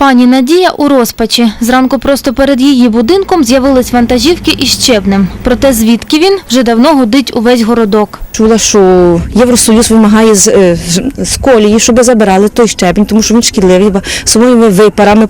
Пані Надія у розпачі. Зранку просто перед її будинком з'явились вантажівки із щебнем. Проте звідки він вже давно гудить увесь городок. Чула, що Євросоюз вимагає з, е, з- з колії, щоб забирали той щебінь, тому що він шкідливий своїми випарами.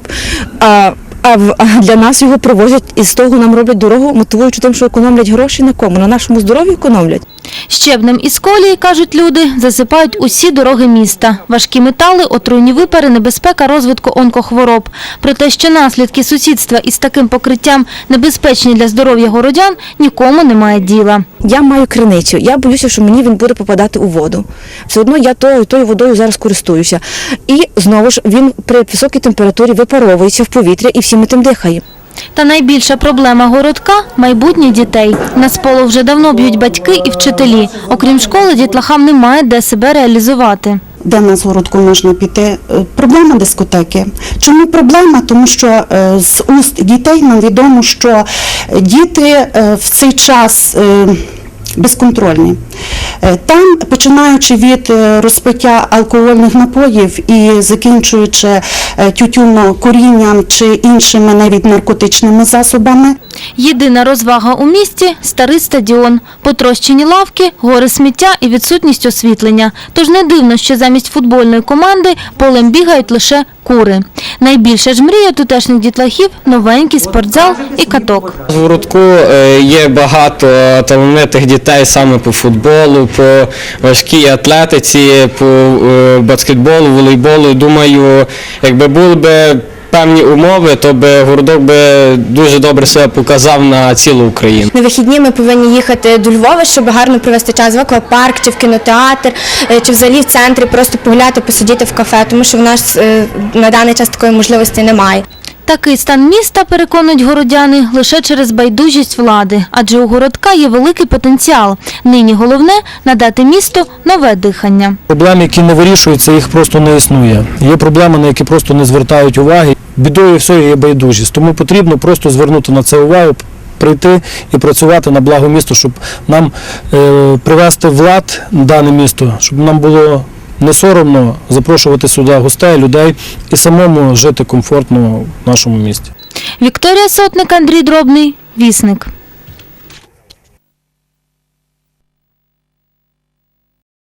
А, а для нас його привозять і з того нам роблять дорогу, мотивуючи тим, що економлять гроші на кому? На нашому здоров'ю економлять. Щебнем із колії, кажуть люди, засипають усі дороги міста. Важкі метали, отруйні випари, небезпека розвитку онкохвороб. Про те, що наслідки сусідства із таким покриттям небезпечні для здоров'я городян, нікому немає діла. Я маю криницю. Я боюся, що мені він буде попадати у воду. Все одно я тою, тою водою зараз користуюся. І знову ж він при високій температурі випаровується в повітря і всі ми тим дихаємо. Та найбільша проблема городка – майбутнє дітей. На сполох вже давно б'ють батьки і вчителі. Окрім школи, дітлахам немає де себе реалізувати. де в нас городку можна піти. Е, Проблема дискотеки. Чому проблема? Тому що е, з уст дітей нам відомо, що діти е, в цей час безконтрольні. Е, Там, починаючи від е, розпиття алкогольних напоїв і закінчуючи е, тютюнокурінням чи іншими навіть наркотичними засобами, Єдина розвага у місті – старий стадіон. Потрощені лавки, гори сміття і відсутність освітлення. Тож не дивно, що замість футбольної команди полем бігають лише кури. Найбільша ж мрія тутешніх дітлахів – новенький спортзал і каток. В Городку е, є багато талановитих дітей саме по футболу, по важкій атлетиці, по е, баскетболу, волейболу. Думаю, якби були б певні умови, то би городок би дуже добре себе показав на цілу Україну. На вихідні ми повинні їхати до Львова, щоб гарно провести час в аквапарк, чи в кінотеатр, е, чи взагалі в центрі просто погуляти, посидіти в кафе, тому що в нас е, на даний час такої можливості немає. Такий стан міста, переконують городяни, лише через байдужість влади. Адже у городка є великий потенціал. Нині головне – надати місту нове дихання. Проблеми, які не вирішуються, їх просто не існує. Є проблеми, на які просто не звертають уваги. Бідою всього є байдужість. Тому потрібно просто звернути на це увагу, прийти і працювати на благо місту, щоб нам е, привести влад дане місто, щоб нам було не соромно запрошувати сюди гостей, людей і самому жити комфортно в нашому місті. Вікторія Сотник, Андрій Дробний, Вісник.